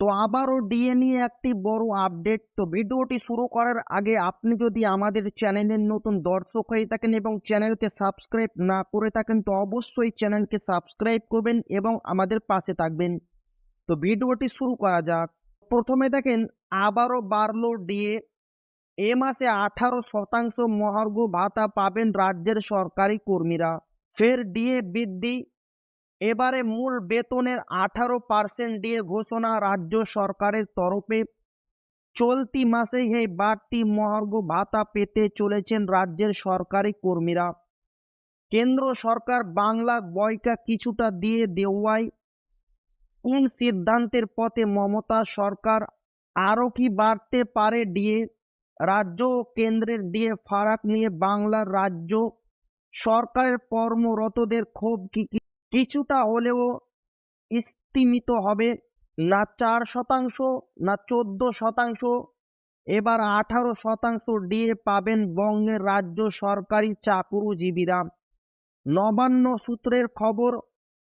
তো আবারও ডিএ নিয়ে একটি বড় আপডেট তো ভিডিওটি শুরু করার আগে আপনি যদি আমাদের চ্যানেলের নতুন দর্শক হয়ে থাকেন এবং চ্যানেলকে সাবস্ক্রাইব না করে থাকেন, তো অবশ্যই চ্যানেলকে সাবস্ক্রাইব করবেন এবং আমাদের পাশে থাকবেন। তো ভিডিওটি শুরু করা যাক। প্রথমে দেখেন, আবারও বাড়লো ডিএ এ মাসে আঠারো শতাংশ মহার্ঘ ভাতা পাবেন রাজ্যের সরকারি কর্মীরা। ফের ডিএ বৃদ্ধি এবারে মূল বেতনের আঠারো পার্সেন্ট দিয়ে ঘোষণা রাজ্য সরকারের তরফে। চলতি মাসে এই বাড়তি মহার্ঘ ভাতা পেতে চলেছেন রাজ্যের সরকারি কর্মীরা। কেন্দ্র সরকার বাংলা বয়কা কিছুটা দিয়ে দেওয়ায়। কোন সিদ্ধান্তের পথে মমতা সরকার আরও কি বাড়তে পারে ডিএ রাজ্য ও কেন্দ্রের ডিএ ফারাক নিয়ে বাংলার রাজ্য সরকারের কর্মরতদের ক্ষোভ কি- কিছুটা হলেও স্তিমিত হবে। না চার শতাংশ, না চোদ্দ শতাংশ, এবার আঠারো শতাংশ ডিএ পাবেন বঙ্গের রাজ্য সরকারি চাকুরিজীবীরা। নবান্ন সূত্রের খবর,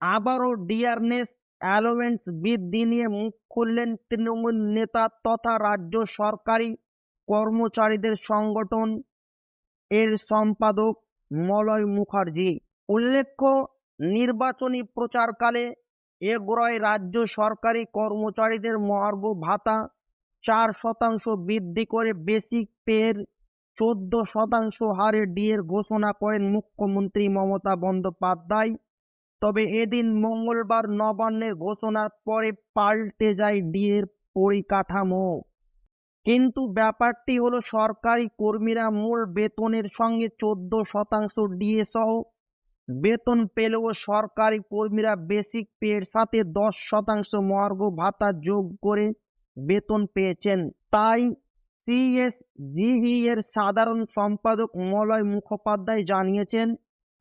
আবারও ডিয়ারনেস অ্যালোয়েন্স বৃদ্ধি নিয়ে মুখ খুললেন তৃণমূল নেতা তথা রাজ্য সরকারি কর্মচারীদের সংগঠন। এর সম্পাদক মলয় মুখার্জি। উল্লেখ্য নির্বাচনী প্রচারকালে এগরয় রাজ্য সরকারি কর্মচারীদের মহার্ঘ ভাতা চার শতাংশ বৃদ্ধি করে বেসিক পের চোদ্দ শতাংশ হারে ডিএর ঘোষণা করেন মুখ্যমন্ত্রী মমতা বন্দ্যোপাধ্যায়। তবে এদিন মঙ্গলবার নবান্নের ঘোষণার পরে পাল্টে যায় ডিএর পরিকাঠামো। কিন্তু ব্যাপারটি হলো, সরকারি কর্মীরা মূল বেতনের সঙ্গে চোদ্দ শতাংশ ডিএ সহ বেতন পেলেও সরকারি কর্মীরা বেসিক পের সাথে দশ শতাংশ মর্গ ভাতা যোগ করে বেতন পেয়েছেন। তাই সিএসজিই এর সাধারণ সম্পাদক মলয় মুখোপাধ্যায় জানিয়েছেন,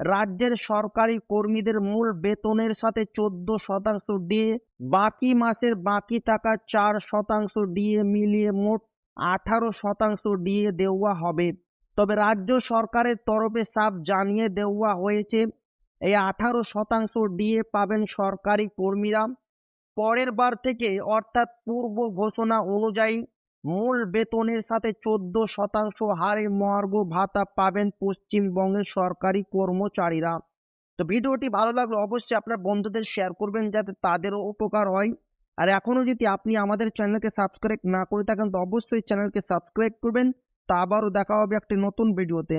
রাজ্যের সরকারি কর্মীদের মূল বেতনের সাথে চোদ্দ শতাংশ ডিএ বাকি মাসের বাকি টাকা চার শতাংশ ডিএ মিলিয়ে মোট আঠারো শতাংশ ডিএ দেওয়া হবে। তবে রাজ্য সরকারের তরফে সাফ জানিয়ে দেওয়া হয়েছে এই আঠারো শতাংশ ডিএ পাবেন সরকারি কর্মীরা। পরের বার থেকে অর্থাৎ পূর্ব ঘোষণা অনুযায়ী মূল বেতনের সাথে চোদ্দ শতাংশ হারে মহার্ঘ ভাতা পাবেন পশ্চিমবঙ্গের সরকারি কর্মচারীরা। তো ভিডিওটি ভালো লাগলে অবশ্যই আপনার বন্ধুদের শেয়ার করবেন যাতে তাদেরও উপকার হয়। আর এখনও যদি আপনি আমাদের চ্যানেলকে সাবস্ক্রাইব না করে থাকেন, তো অবশ্যই চ্যানেলকে সাবস্ক্রাইব করবেন। তা আবারও দেখা হবে একটি নতুন ভিডিওতে।